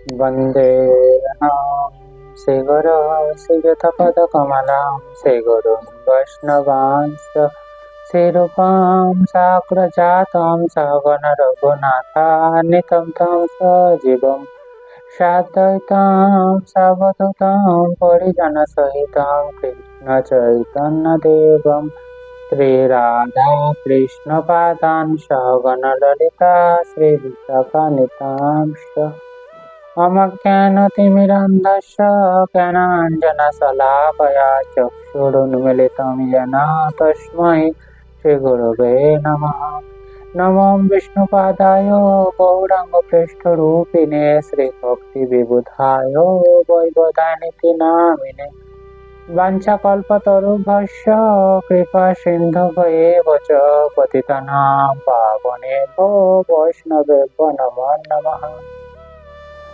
वंदे श्रीगुरो श्रीयुतपदकमलं श्रीगुरुं वैष्णवांश्च। श्रीरूपां साग्रजातं सगणरघुनाथान्वितं तं सजीवं साद्वैतां सावधूतं परिजनसहितं कृष्णचैतन्यदेवं श्रीराधा कृष्णपादान् सहगणललिता श्रीविशाखानितांश्च অমজ্ঞান নম জ্ঞানাঞ্জনশলাকয়া চক্ষুরুন্মিলিতমিয়েন তস্मै শ্রীগুরবে নমঃ নমো বিষ্ণুপাদায় গৌরাঙ্গপৃষ্ঠরূপিণে শ্রীভক্তিবিবুধায় বৈবদানিতি নামিনে বাঞ্ছাকল্পতরুভস্য কৃপাসিন্ধভৈব চ পতিতানাं পাবনেভ্যো বৈষ্ণবেভ্য নমো নমः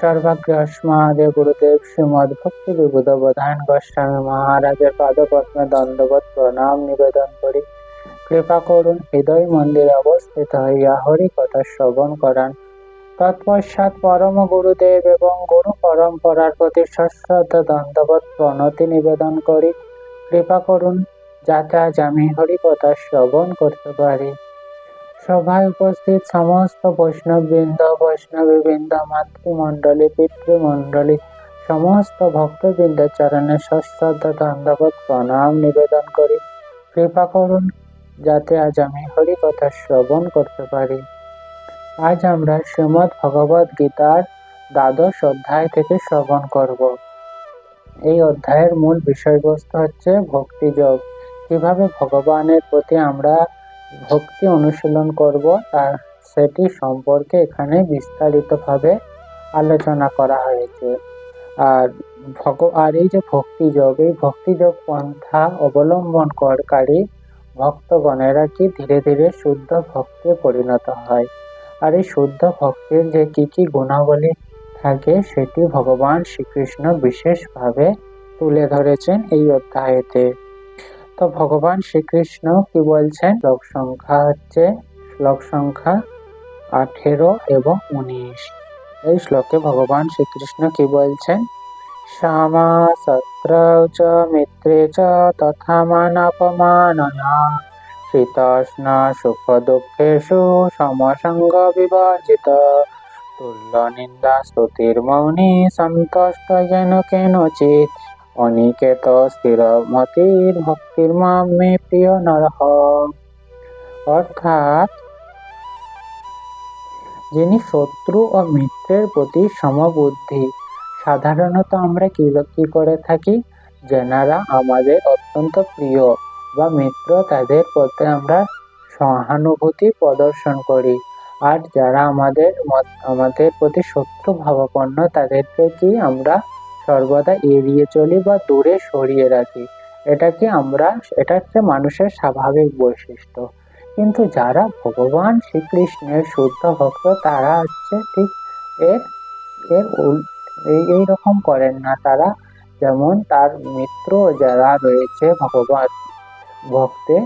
সর্বাগ্রে অস্মাদে গুরুদেব শ্রীমদ ভক্তি বিবুধ বোধায়ন গোস্বামী মহারাজের পাদপদ্মে দণ্ডবত প্রণাম নিবেদন করি। কৃপা করুন হৃদয় মন্দিরে অবস্থিত হইয়া হরি কথা শ্রবণ করান। তৎপশ্চাৎ পরম গুরুদেব এবং গুরু পরম্পরার প্রতি সশ্রদ্ধ দণ্ডবত প্রণতি নিবেদন করি। কৃপা করুন, যাতে আজ আমি হরিকথা শ্রবণ করতে পারি। সভায় উপস্থিত সমস্ত বৈষ্ণববৃন্দ, বৈষ্ণবীবৃন্দ, মাতৃমণ্ডলী, পিতৃমণ্ডলী, সমস্ত ভক্তবৃন্দের চরণে সশ্রদ্ধ প্রণাম নিবেদন করি। কৃপা করুন যাতে আজ আমি হরি কথা শ্রবণ করতে পারি। আজ আমরা শ্রীমদ ভগবদ গীতার দ্বাদশ অধ্যায় থেকে শ্রবণ করব। এই অধ্যায়ের মূল বিষয়বস্তু হচ্ছে ভক্তিযোগ। কীভাবে ভগবানের প্রতি আমরা ভক্তি অনুশীলন করব তার সেটি সম্পর্কে এখানে বিস্তারিতভাবে আলোচনা করা হয়েছে। আর ভগ, আর এই যে ভক্তিযোগ এই ভক্তিযোগ পন্থা অবলম্বন করকারী ভক্তগণেরা কি ধীরে ধীরে শুদ্ধ ভক্তে পরিণত হয়? আর এই শুদ্ধ ভক্তির যে কি কি গুণাবলী থাকে সেটি ভগবান শ্রীকৃষ্ণ বিশেষভাবে তুলে ধরেছেন এই অধ্যায়েতে। তো ভগবান শ্রীকৃষ্ণ কি বলছেন? শ্লোক সংখ্যা হচ্ছে, শ্লোক সংখ্যা আঠেরো এবং উনিশ। এই শ্লোকে ভগবান শ্রীকৃষ্ণ কি বলছেন? শ্যামা সত্র চ মিত্রে চ তথা মানাপমানয়া শীতষ্ণ সুখ দুঃখেষু সমসঙ্গ বিভাজিত তুল্য নিন্দা স্তুতির মৌনি সন্তুষ্ট যেন কেনচিত অনিকেত স্থিরমতির ভক্তির মে প্রিয় নরহ। অর্থাৎ যিনি শত্রু ও মিত্রের প্রতি সমবুদ্ধি, সাধারণত আমরা কি কি করে থাকি? যেনারা আমাদের অত্যন্ত প্রিয় বা মিত্র, তাদের প্রতি আমরা সহানুভূতি প্রদর্শন করি। আর যারা আমাদের আমাদের প্রতি শত্রু, ভাবাপন্ন, তাদেরকে কি আমরা সর্বদা এড়িয়ে চলি বা দূরে সরিয়ে রাখি। এটাকে আমরা, এটা হচ্ছে মানুষের স্বাভাবিক বৈশিষ্ট্য। কিন্তু যারা ভগবান শ্রীকৃষ্ণের শুদ্ধ ভক্ত, তারা হচ্ছে ঠিক এর এর এই রকম করেন না। তারা যেমন তার মিত্র যারা রয়েছে ভগবান ভক্তে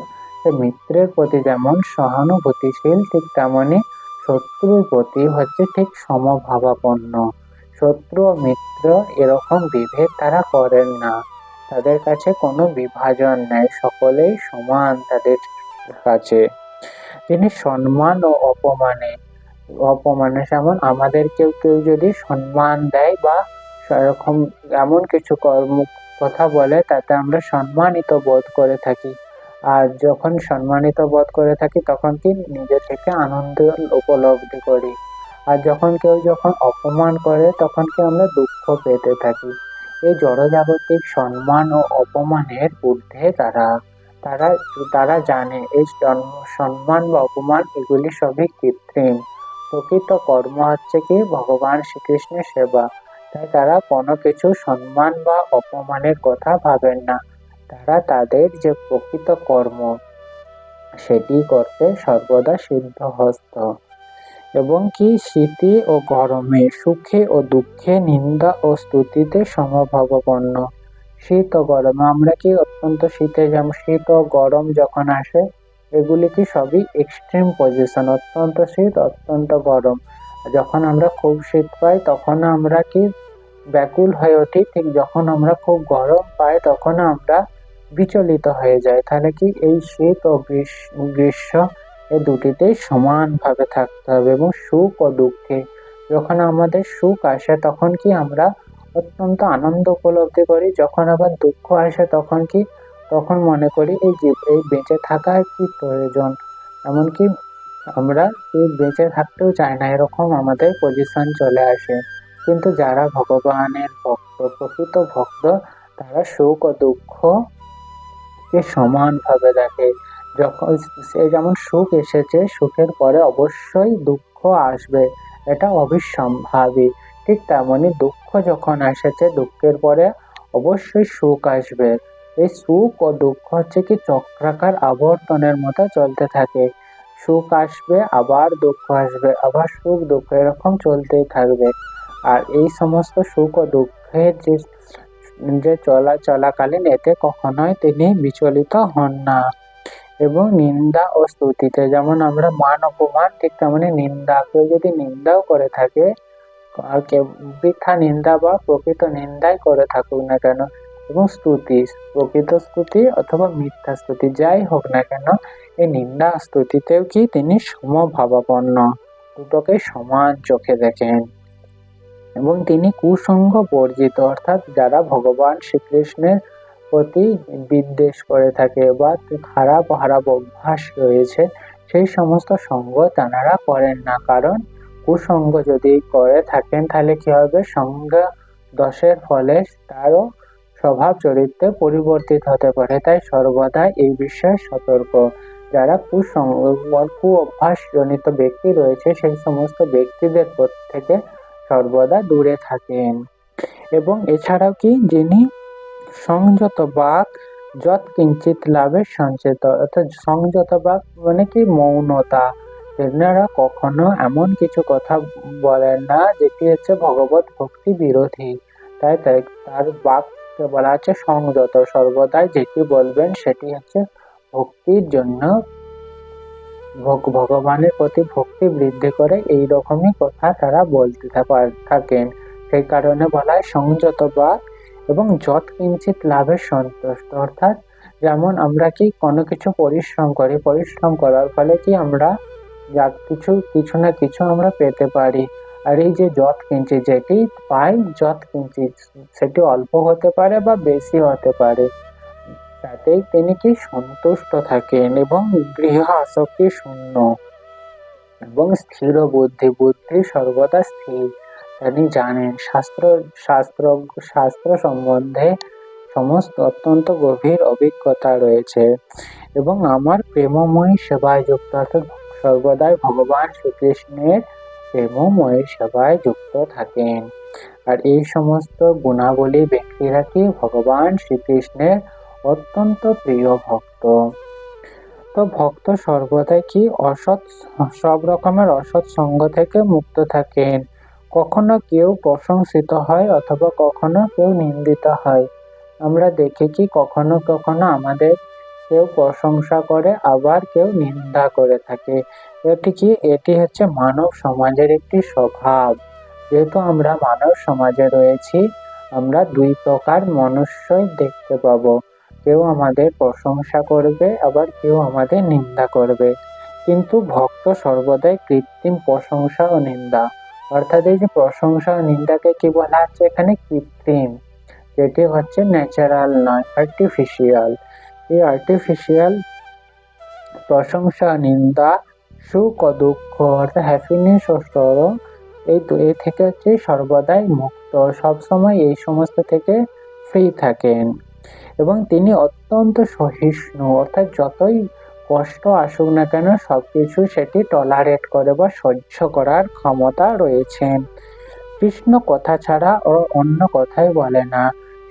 মিত্রের প্রতি যেমন সহানুভূতিশীল, ঠিক তেমনি শত্রুর প্রতি হচ্ছে ঠিক সমভাবাপন্ন। শত্রু ও মিত্র এরকম বিভেদ তারা করেন না। তাদের কাছে কোনো বিভাজন নেই, সকলেই সমান তাদের কাছে। তিনি সম্মান ও অপমানে অপমানে যেমন আমাদের কেউ কেউ যদি সম্মান দেয় বা সেরকম এমন কিছু কর্ম, কথা বলে, তাতে আমরা সম্মানিত বোধ করে থাকি। আর যখন সম্মানিত বোধ করে থাকি, তখন কি নিজে থেকে আনন্দ উপলব্ধি করি? আর যখন কেউ যখন অপমান করে, তখন কি আমরা দুঃখ পেতে থাকি? এই জড়জাগতিক সম্মান ও অপমানের ঊর্ধ্বে তারা তারা তারা জানে এই সম্মান বা অপমান এগুলি সবই কৃত্রিম। প্রকৃত কর্ম হচ্ছে কি? ভগবান শ্রীকৃষ্ণের সেবা। তাই তারা কোনো কিছু সম্মান বা অপমানের কথা ভাবেন না। তারা তাদের যে প্রকৃত কর্ম, সেটি করতে সর্বদা সিদ্ধহস্ত। এবং কি শীতে ও গরমে সুখে ও দুঃখে নিন্দা ও স্তুতিতে সমভাবাপন্ন শীত ও গরমে, আমরা কি অত্যন্ত শীতে যেমন শীত ও গরম যখন আসে, এগুলি কি সবই এক্সট্রিম পজিশন অত্যন্ত শীত, অত্যন্ত গরম। যখন আমরা খুব শীত পাই, তখন আমরা কি ব্যাকুল হয়ে উঠি, ঠিক যখন আমরা খুব গরম পাই, তখন আমরা বিচলিত হয়ে যাই। তাহলে কি এই শীত ও গ্রীষ্ম এ দুটিতেই সমানভাবে থাকতে হবে এবং সুখ ও দুঃখে। যখন আমাদের সুখ আসে, তখন কি আমরা অত্যন্ত আনন্দ উপলব্ধি করি? যখন আবার দুঃখ আসে, তখন কি? তখন মনে করি এই এই বেঁচে থাকার কি প্রয়োজন? এমনকি আমরা এই বেঁচে থাকতেও চাই না, এরকম আমাদের পজিশন চলে আসে। কিন্তু যারা ভগবানের ভক্ত, প্রকৃত ভক্ত, তারা সুখ ও দুঃখকে সমানভাবে দেখে। যখন সে যেমন সুখ এসেছে, সুখের পরে অবশ্যই দুঃখ আসবে। এটা অবিসম্ভাবী। ঠিক তেমনই দুঃখ যখন এসেছে, দুঃখের পরে অবশ্যই সুখ আসবে। এই সুখ ও দুঃখ হচ্ছে কি চক্রাকার আবর্তনের মতো চলতে থাকে। সুখ আসবে, আবার দুঃখ আসবে, আবার সুখ, দুঃখ এরকম চলতেই থাকবে। আর এই সমস্ত সুখ ও দুঃখের যে যে চলা, চলাকালীন, এতে কখনোই তিনি বিচলিত হন না। এবং নিন্দা ও স্তুতিতে। যেমন আমরা মান অপমান ঠিক তেমনি নিন্দা কেউ যদি নিন্দাও করে থাকে কেউ বৃথা নিন্দা বা প্রকৃত নিন্দাই করে থাকুক না কেন, এবং স্তুতি, প্রকৃত স্তুতি অথবা মিথ্যা স্তুতি যাই হোক না কেন, এই নিন্দা স্তুতিতেও কি তিনি সমভাবাপন্ন? দুটোকে সমান চোখে দেখেন। এবং তিনি কুসঙ্গ বর্জিত, অর্থাৎ যারা ভগবান শ্রীকৃষ্ণের প্রতি বিদ্বেষ করে থাকে বা খারাপ খারাপ অভ্যাস রয়েছে, সেই সমস্ত সঙ্গ তাঁরা করেন না। কারণ কুসঙ্গ যদি করে থাকেন, তাহলে কি হবে? সঙ্গ দশের ফলে তারও স্বভাব চরিত্রে পরিবর্তিত হতে পারে। তাই সর্বদা এই বিষয়ে সতর্ক। যারা কুসঙ্গ কু অভ্যাস জনিত ব্যক্তি রয়েছে, সেই সমস্ত ব্যক্তিদের থেকে সর্বদা দূরে থাকেন। এবং এছাড়াও কি যিনি সংযত বাক যত কিঞ্চিত লাভের সঞ্চিত। অর্থাৎ সংযত বাক মানে কি? মৌনতা। তেনারা কখনো এমন কিছু কথা বলেন না, যেটি হচ্ছে ভগবত ভক্তি বিরোধী। তাই তাই তার বাককে বলা হচ্ছে সংযত। সর্বদাই যেটি বলবেন সেটি হচ্ছে ভক্তির জন্য ভগবানের প্রতি ভক্তি বৃদ্ধি করে এই রকমই কথা তারা বলতে থাকেন। সেই কারণে বলা হয় সংযত বাক এবং যত কিঞ্চিত লাভের সন্তুষ্ট, অর্থাৎ যেমন আমরা কি কোনো কিছু পরিশ্রম করি, পরিশ্রম করার ফলে কি আমরা যা কিছু কিছু না কিছু আমরা পেতে পারি। আর এই যে যত কিঞ্চিত যেটি পাই, যত কিঞ্চিত সেটি অল্প হতে পারে বা বেশি হতে পারে, তাতেই তিনি কি সন্তুষ্ট থাকেন এবং গৃহ আসক্তি শূন্য। এবং স্থির বুদ্ধি বুদ্ধি সর্বদা স্থির। তিনি জানেন শাস্ত্র শাস্ত্র শাস্ত্র সম্বন্ধে সমস্ত অত্যন্ত গভীর অভিজ্ঞতা রয়েছে এবং আমার প্রেমময়ী সেবায় যুক্ত। অর্থাৎ সর্বদাই ভগবান শ্রীকৃষ্ণের প্রেমময় সেবায় যুক্ত থাকেন। আর এই সমস্ত গুণাবলী ব্যক্তিরা কি ভগবান শ্রীকৃষ্ণের অত্যন্ত প্রিয় ভক্ত? তো ভক্ত সর্বদাই কি অসৎ, সব রকমের অসৎ সঙ্গ থেকে মুক্ত থাকেন? কখনো কেউ প্রশংসিত হয় অথবা কখনো কেউ নিন্দিত হয়। আমরা দেখেছি কখনো কখনো আমাদের কেউ প্রশংসা করে, আবার কেউ নিন্দা করে থাকে। এটি কি? এটি হচ্ছে মানব সমাজের একটি স্বভাব। যেহেতু আমরা মানব সমাজে রয়েছি, আমরা দুই প্রকার মনুষ্যই দেখতে পাবো। কেউ আমাদের প্রশংসা করবে, আবার কেউ আমাদের নিন্দা করবে। কিন্তু ভক্ত সর্বদাই কৃত্রিম প্রশংসা ও নিন্দা। অর্থাৎ এই যে প্রশংসা নিন্দাকে কি বলা হচ্ছে এখানে? কৃত্রিম। যেটি হচ্ছে ন্যাচারাল নয় আর্টিফিশিয়াল এই আর্টিফিশিয়াল প্রশংসা, নিন্দা, সুখ ও দুঃখ, অর্থাৎ হ্যাপিনেস ও সরো এই এ থেকে হচ্ছে সর্বদাই মুক্ত। সবসময় এই সমস্ত থেকে ফ্রি থাকেন। এবং তিনি অত্যন্ত সহিষ্ণু, অর্থাৎ যতই কষ্ট আসুক না কেন সব কিছু সেটি টলারেট করে বা সহ্য করার ক্ষমতা রয়েছেন। কৃষ্ণ কথা ছাড়া ও অন্য কথাই বলে না।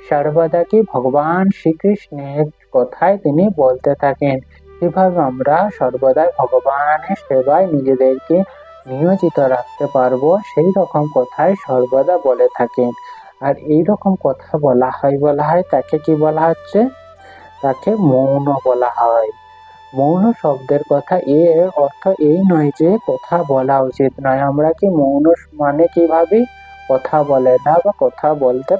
সর্বদা কি ভগবান শ্রীকৃষ্ণের কথাই তিনি বলতে থাকেন? কীভাবে আমরা সর্বদাই ভগবানের সেবায় নিজেদেরকে নিয়োজিত রাখতে পারব, সেই রকম কথাই সর্বদা বলে থাকেন। আর এই রকম কথা বলা হয় বলা হয়, তাকে কি বলা হচ্ছে? তাকে মৌন বলা হয়। মৌন শব্দের কথা এর অর্থ এই নয় যে কথা বলা উচিত নয়। আমরা কি মৌন মানে কীভাবে কথা বলে না বা কথা বলতে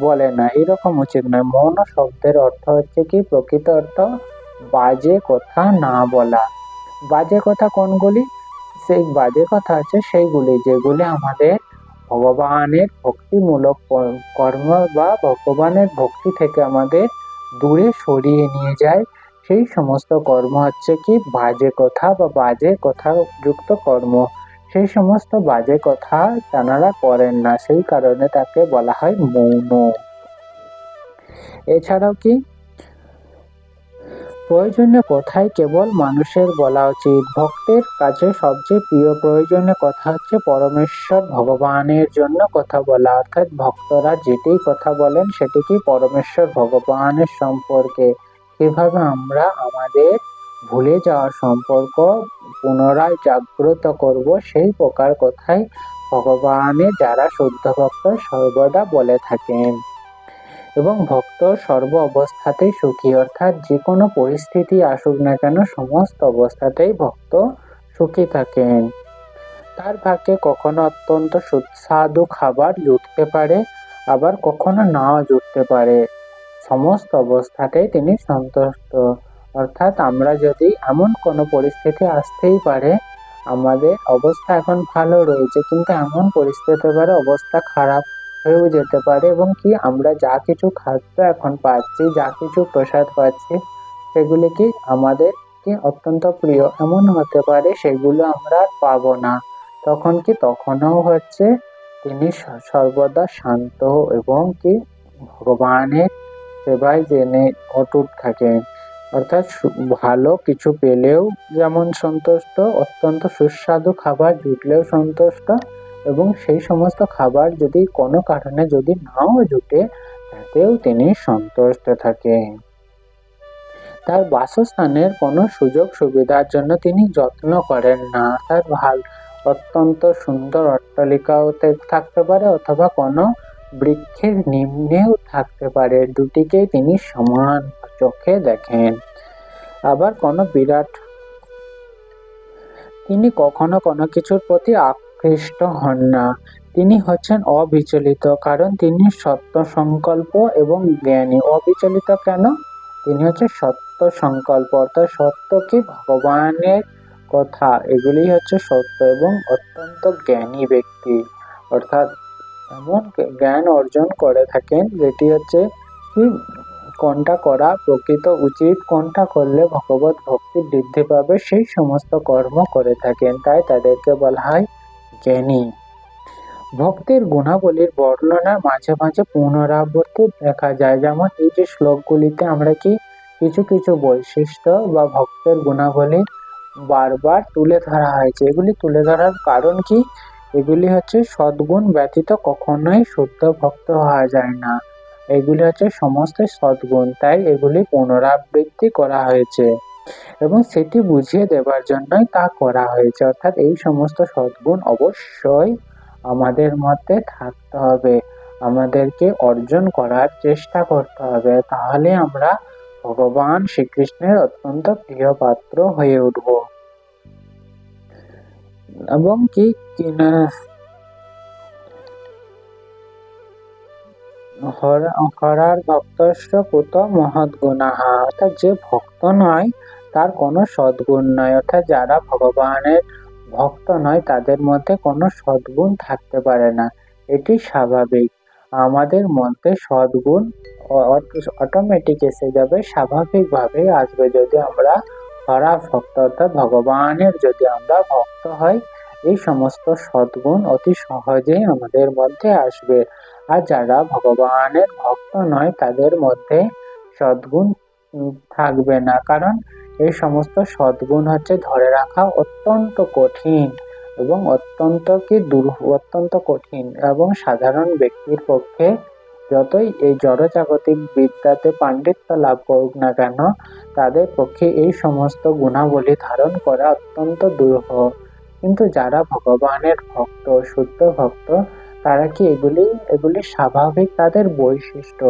বলে না? এরকম উচিত নয়। মৌন শব্দের অর্থ হচ্ছে কি? প্রকৃত অর্থ বাজে কথা না বলা। বাজে কথা কোনগুলি? সেই বাজে কথা আছে সেইগুলি যেগুলি আমাদের ভগবানের ভক্তিমূলক কর্ম বা ভগবানের ভক্তি থেকে আমাদের দূরে সরিয়ে নিয়ে যায়। সেই সমস্ত কর্ম হচ্ছে কি? বাজে কথা বা বাজে কথা যুক্ত কর্ম। সেই সমস্ত বাজে কথা তানারা করেন না। সেই কারণে তাকে বলা হয় মৌন। এছাড়াও কি? প্রয়োজনীয় কথাই কেবল মানুষের বলা উচিত। ভক্তের কাছে সবচেয়ে প্রিয় প্রয়োজনীয় কথা হচ্ছে পরমেশ্বর ভগবানের জন্য কথা বলা। অর্থাৎ ভক্তরা যেটি কথা বলেন, সেটি কি পরমেশ্বর ভগবানের সম্পর্কে? কীভাবে আমরা আমাদের ভুলে যাওয়া সম্পর্ক পুনরায় জাগ্রত করব, সেই প্রকার কথাই ভগবানে যারা শুদ্ধ ভক্ত সর্বদা বলে থাকেন। এবং ভক্ত সর্ব অবস্থাতেই সুখী, অর্থাৎ যে কোনো পরিস্থিতি আসুক না কেন, সমস্ত অবস্থাতেই ভক্ত সুখী থাকেন। তার ভাগ্যে কখনো অত্যন্ত সুস্বাদু খাবার জুটতে পারে, আবার কখনো নাও জুটতে পারে। সমস্ত অবস্থাতেই তিনি সন্তুষ্ট। অর্থাৎ আমরা যদি এমন কোনো পরিস্থিতি আসতেই পারে, আমাদের অবস্থা এখন ভালো রয়েছে, কিন্তু এমন পরিস্থিতি পারে অবস্থা খারাপ হয়েও যেতে পারে এবং কি আমরা যা কিছু খাদ্য এখন পাচ্ছি, যা কিছু প্রসাদ পাচ্ছি, সেগুলি কি আমাদের কি অত্যন্ত প্রিয়। এমন হতে পারে সেগুলো আমরা পাবো না। তখন কি তখনও হচ্ছে তিনি সর্বদা শান্ত এবং কি ভগবানের সেবায় জেনে অটুট থাকেন অর্থাৎ ভালো কিছু পেলেও যেমন সন্তুষ্ট, অত্যন্ত সুস্বাদু খাবার জুটলেও সন্তুষ্ট এবং সেই সমস্ত খাবার যদি কোনো কারণে যদি নাও জুটে, তাতেও তিনি সন্তুষ্ট থাকেন তার বাসস্থানের কোনো সুযোগ সুবিধার জন্য তিনি যত্ন করেন না। অর্থাৎ ভালো অত্যন্ত সুন্দর অট্টালিকাও থাকতে পারে অথবা কোনো বৃক্ষের নিম্নেও থাকতে পারে। দুটিকেই তিনি সমান চোখে দেখেন। আবার কোনো বিরাট তিনি কখনো কোনো কিছুর প্রতি আকৃষ্ট হন না। তিনি হচ্ছেন অবিচলিত, কারণ তিনি সত্য সংকল্প এবং জ্ঞানী। অবিচলিত কেন? তিনি হচ্ছে সত্য সংকল্প অর্থাৎ সত্য কি ভগবানের কথা? এগুলি হচ্ছে সত্য এবং অত্যন্ত জ্ঞানী ব্যক্তি। অর্থাৎ এমন জ্ঞান অর্জন করে থাকেন, যেটি হচ্ছে কি, কোনটা করা প্রকৃত উচিত, কোনটা করলে ভগবত ভক্তি বৃদ্ধি পাবে, সেই সমস্ত কর্ম করে থাকেন। তাই তাদেরকে বলা হয় জ্ঞানী। ভক্তির গুণাবলীর বর্ণনা মাঝে মাঝে পুনরাবৃত্তি দেখা যায়। যেমন এই যে শ্লোকগুলিতে আমরা কি, কিছু কিছু বৈশিষ্ট্য বা ভক্তের গুণাবলী বারবার তুলে ধরা হয়েছে। এগুলি তুলে ধরার কারণ কি? এগুলি হচ্ছে সদ্গুণ ব্যতীত কখনোই শুদ্ধ ভক্ত হওয়া যায় না। এগুলি হচ্ছে সমস্ত সদ্গুণ, তাই এগুলি পুনরাবৃত্তি করা হয়েছে এবং সেটি বুঝিয়ে দেবার জন্যই তা করা হয়েছে। অর্থাৎ এই সমস্ত সদ্গুণ অবশ্যই আমাদের মধ্যে থাকতে হবে। আমাদেরকে অর্জন করার চেষ্টা করতে হবে। তাহলে আমরা ভগবান শ্রীকৃষ্ণের অত্যন্ত প্রিয় পাত্র হয়ে উঠব। এবং কি হরার কুত মহৎ গুণাহা অর্থাৎ যে ভক্ত নয়, তার কোনো সদ্গুণ নয়। অর্থাৎ যারা ভগবানের ভক্ত নয়, তাদের মধ্যে কোনো সদ্গুণ থাকতে পারে না। এটি স্বাভাবিক। আমাদের মধ্যে সদ্গুণ অটোমেটিক এসে যাবে স্বাভাবিকভাবে আসবে। যদি আমরা হরা ভক্ত অর্থাৎ ভগবানের যদি আমরা ভক্ত হই, এই সমস্ত সদ্গুণ অতি সহজেই আমাদের মধ্যে আসবে। আর যারা ভগবানের ভক্ত নয়, তাদের মধ্যে সদ্গুণ থাকবে না। কারণ এই সমস্ত সদ্গুণ হচ্ছে ধরে রাখা অত্যন্ত কঠিন এবং অত্যন্ত কি দূর, অত্যন্ত কঠিন এবং সাধারণ ব্যক্তির পক্ষে যতই এই জড়জাগতিক বিদ্যাতে পাণ্ডিত্য লাভ করুক না কেন তাদের পক্ষে এই সমস্ত গুণাবলী ধারণ করা অত্যন্ত দুরূহ কিন্তু যারা ভগবানের ভক্ত, শুদ্ধ ভক্ত, তারা কি এগুলি এগুলি স্বাভাবিক তাদের বৈশিষ্ট্য?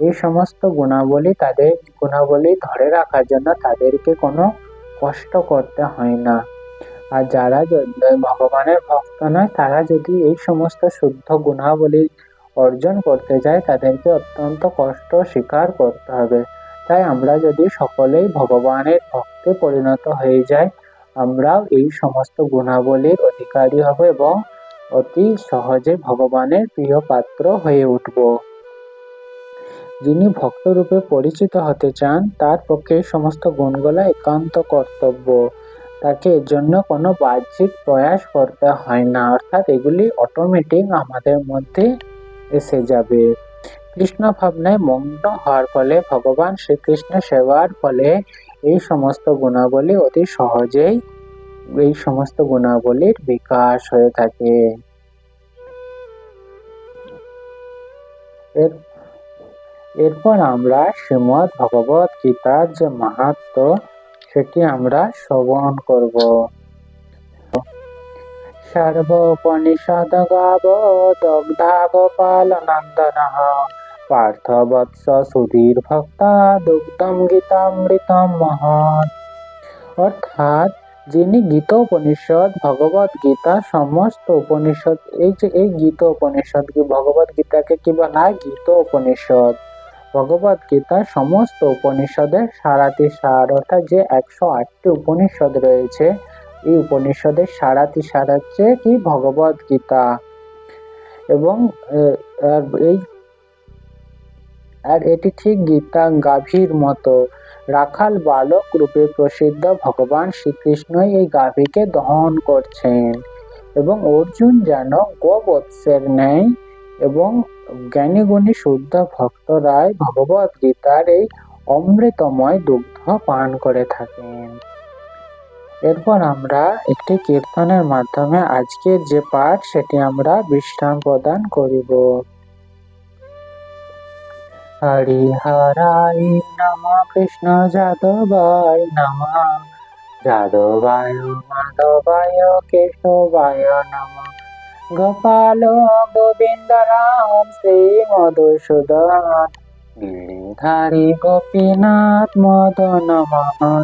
এই সমস্ত গুণাবলী তাদের, গুণাবলী ধরে রাখার জন্য তাদেরকে কোনো কষ্ট করতে হয় না। আর যারা ভগবানের ভক্ত নয়, তারা যদি এই সমস্ত শুদ্ধ গুণাবলী অর্জন করতে যায়, তাদেরকে অত্যন্ত কষ্ট স্বীকার করতে হবে। তাই আমরা যদি সকলেই ভগবানের ভক্তে পরিণত হয়ে যাই, আমরাও এই সমস্ত গুণাবলীর অধিকারী হব এবং অতি সহজে ভগবানের প্রিয় পাত্র হয়ে উঠব। যিনি ভক্তরূপে পরিচিত হতে চান, তার পক্ষে সমস্ত গুণগুলা একান্ত কর্তব্য। তাকে এর জন্য কোনো বাহ্যিক প্রয়াস করতে হয় না, অর্থাৎ এগুলি অটোমেটিক আমাদের মধ্যে এসে যাবে। কৃষ্ণ ভাবনায় মগ্ন হওয়ার ফলে ভগবান শ্রীকৃষ্ণ সেবার ফলে এই সমস্ত গুণাবলী অতি সহজেই এই সমস্ত গুণাবলীর বিকাশ হয়ে থাকে। এর এরপর আমরা শ্রীমদ ভগবত গীতার যে মাহাত্ম, সেটি আমরা শ্রবণ করব। সর্বোপনিষদ গাব দগ্ধা গোপাল নন্দন পার্থবৎস সুধীর ভক্তা দুগ্ধম গীতামৃতম মহৎ অর্থাৎ যিনি গীত উপনিষদ ভগবত গীতা, সমস্ত উপনিষদ, এই যে এই গীত উপনিষদ ভগবত গীতাকে কি বলা গীত উপনিষদ ভগবত গীতা সমস্ত উপনিষদের সারাতি সার অর্থাৎ যে একশো আটটি উপনিষদ রয়েছে, এই উপনিষদের সারাতি সার হচ্ছে কি, ভগবত গীতা। এবং এই আর এটি ঠিক গীতা গাভীর মতো। রাখাল বালক রূপে প্রসিদ্ধ ভগবান শ্রীকৃষ্ণই এই গাভীকে দহন করছেন এবং অর্জুন যেন গোবৎসের ন্যায় এবং জ্ঞানীগুণী শুদ্ধ ভক্তরাই ভগবত গীতার এই অমৃতময় দুগ্ধ পান করে থাকেন। এরপর আমরা একটি কীর্তনের মাধ্যমে আজকের যে পাঠ, সেটি আমরা বিশ্রাম প্রদান করিব। হরিহরাই নম কৃষ্ণ যাদবায় নম। যাদবায়, মাধবায়, কেশবায় নম। গোপাল গোবিন্দ রাম, শ্রী মধুসূদন। গিরিধারী গোপীনাথ মদন মোহন।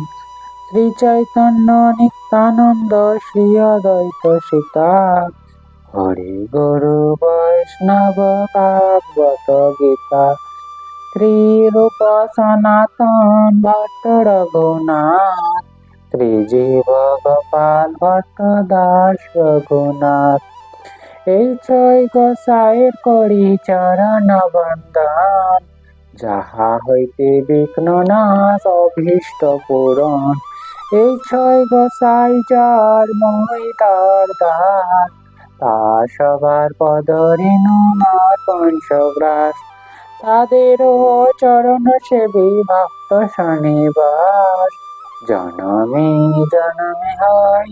শ্রী চৈতন্য নিত্যানন্দ, শ্রী অদ্বৈত সীতা। হরি গুরু বৈষ্ণব ভাগবত গীতা। শ্রীরূপ সনাতন ভট্ট রঘুনাথ শ্রীজীব গোপাল ভট্ট দাস রঘুনাথ। এই ছয় গোসাইয়ের করি চরণ বন্দন, যাহা হইতে বিঘ্ন নাশ অভীষ্ট পূরণ। এই ছয় গোসাই যার মহিতার দাস তা সবার পদরেণু মার পঞ্চগ্রাস তাদেরও চরণ সেবী ভক্ত শনিবাস জনমে জনমে হয়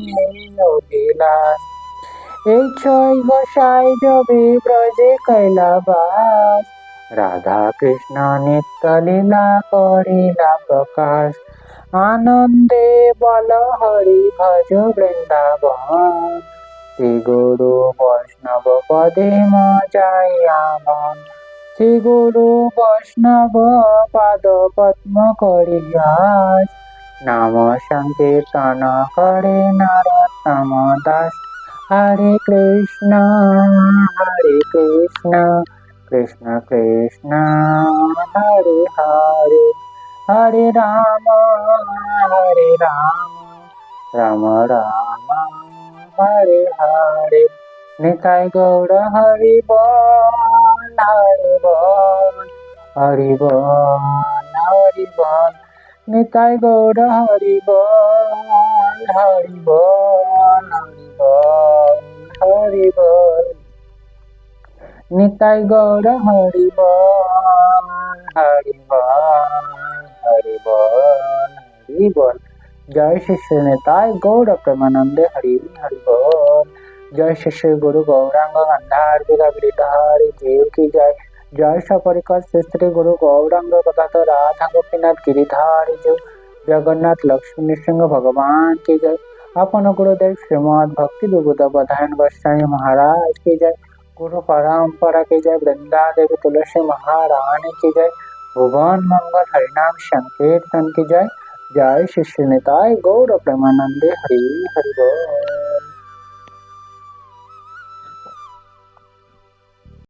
এই ছয় গোসাই যবে ব্রজে কৈলাবাস। রাধা কৃষ্ণ নিত্য লীলা করিলা প্রকাশ। আনন্দে বল হরি ভজ বৃন্দাবন। শ্রী গুরু বৈষ্ণব পদে মজাই আমন। শ্রী গুরু বৈষ্ণব পাদ পদ্ম করিয়াস। নাম সংকীর্তন করে নরতম দাস। হরে কৃষ্ণ হরে কৃষ্ণ কৃষ্ণ কৃষ্ণ, হরে হরে। হরে রাম হরে রাম রাম রাম, হরে হরে। নিতাই গৌর হরি বল হরি বল হরি বল হরি বল নিতাই গৌর হরি বল হরি বল হরি বল হরি বল নিতাই গৌর হরি বল হরি বল হরি বল হরি বল জয় শিষ্য নেতায় গৌর প্রেমানন্দে হরি হরি বল জয় শিষ্য গুরু গৌরাঙ্গ গন্ধার বিধারি দেব কি জয় জয় সপরিকর শ্রী গুরু গৌরাঙ্গ কথা রাধা গোপীনাথ গিরিধারী जगन्नाथ लक्ष्मी नृसिंह भगवान की जय अपन गुरुदेव श्रीमद भक्ति विबुध बधायन गोस्वामी महाराज की जय गुरु परम्परा की जय वृंदा देवी तुलसी महारानी की जय भुवन मंगल हरिनाम संकीर्तन की जय जय श्री श्रीनिताय गौर प्रेमानंदे हरि हरि बोल